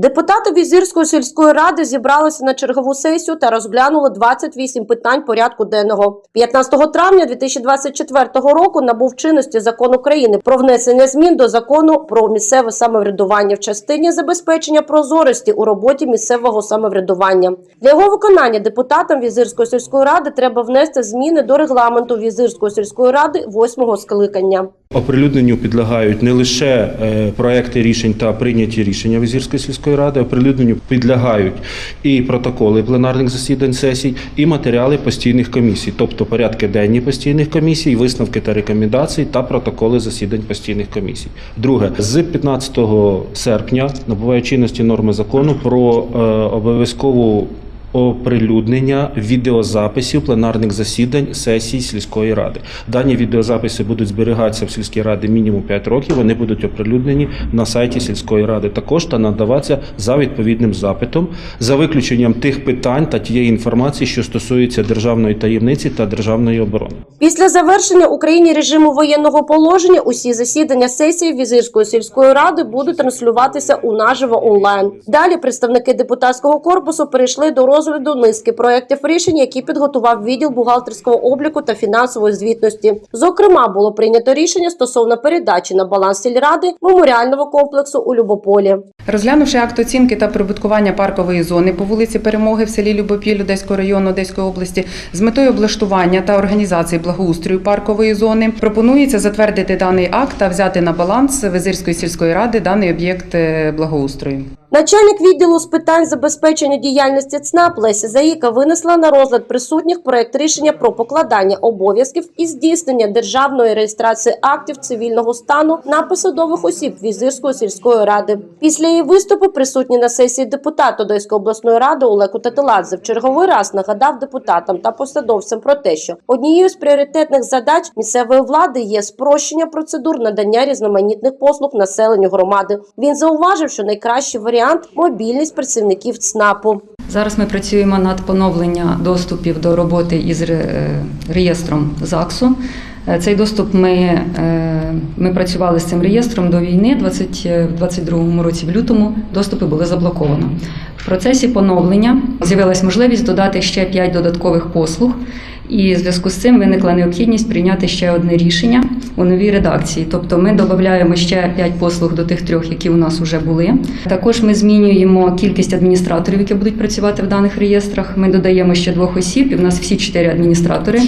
Депутати Візирської сільської ради зібралися на чергову сесію та розглянули 28 питань порядку денного. 15 травня 2024 року набув чинності закон України про внесення змін до закону про місцеве самоврядування в частині забезпечення прозорості у роботі місцевого самоврядування. Для його виконання депутатам Візирської сільської ради треба внести зміни до регламенту Візирської сільської ради 8 скликання. Оприлюдненню підлягають не лише е, проекти рішень та прийняті рішення Візірської сільської ради, оприлюдненню підлягають і протоколи пленарних засідань сесій, і матеріали постійних комісій, тобто порядки денні постійних комісій, висновки та рекомендації та протоколи засідань постійних комісій. Друге, з 15 серпня набуває чинності норми закону про е, обов'язкову оприлюднення відеозаписів пленарних засідань сесій сільської ради. Дані відеозаписи будуть зберігатися в сільській раді мінімум 5 років. Вони будуть оприлюднені на сайті сільської ради також та надаватися за відповідним запитом, за виключенням тих питань та тієї інформації, що стосується державної таємниці та державної оборони. Після завершення Україні режиму воєнного положення усі засідання сесії Візирської сільської ради будуть транслюватися у наживо онлайн. Далі представники депутатського корпусу перейшли до розгляду низки проєктів рішень, які підготував відділ бухгалтерського обліку та фінансової звітності. Зокрема, було прийнято рішення стосовно передачі на баланс сільради меморіального комплексу у Любополі. Розглянувши акт оцінки та прибуткування паркової зони по вулиці Перемоги в селі Любопіль Одеського району Одеської області з метою облаштування та організації благоустрою паркової зони, пропонується затвердити даний акт та взяти на баланс Визирської сільської ради даний об'єкт е, благоустрою. Начальник відділу з питань забезпечення діяльності ЦНАП Леся Заїка винесла на розгляд присутніх проект рішення про покладання обов'язків і здійснення державної реєстрації актів цивільного стану на посадових осіб Візирської сільської ради. Після її виступу присутній на сесії депутат Одеської обласної ради Олег Тателадзе в черговий раз нагадав депутатам та посадовцям про те, що однією з пріоритетних задач місцевої влади є спрощення процедур надання різноманітних послуг населенню громади. Він зауважив, що найкращий варіант мобільність працівників ЦНАПу. Зараз ми працюємо над поновленням доступів до роботи із е, реєстром ЗАГСу. Е, Цей доступ ми, е, ми працювали з цим реєстром до війни. 20, е, в 22 році, в лютому, доступи були заблоковано. В процесі поновлення з'явилась можливість додати ще 5 додаткових послуг. І в зв'язку з цим виникла необхідність прийняти ще одне рішення у новій редакції. Тобто ми додаємо ще 5 послуг до тих трьох, які у нас вже були. Також ми змінюємо кількість адміністраторів, які будуть працювати в даних реєстрах. Ми додаємо ще двох осіб, і в нас всі чотири адміністратори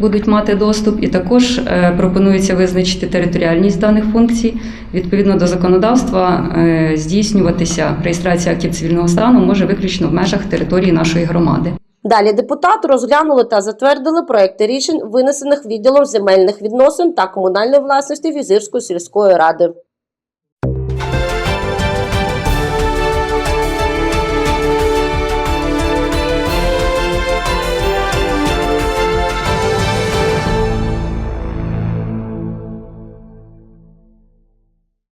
будуть мати доступ. І також е, пропонується визначити територіальність даних функцій. Відповідно до законодавства, е, здійснюватися реєстрація актів цивільного стану може виключно в межах території нашої громади. Далі депутати розглянули та затвердили проекти рішень, винесених відділом земельних відносин та комунальної власності Візирської сільської ради.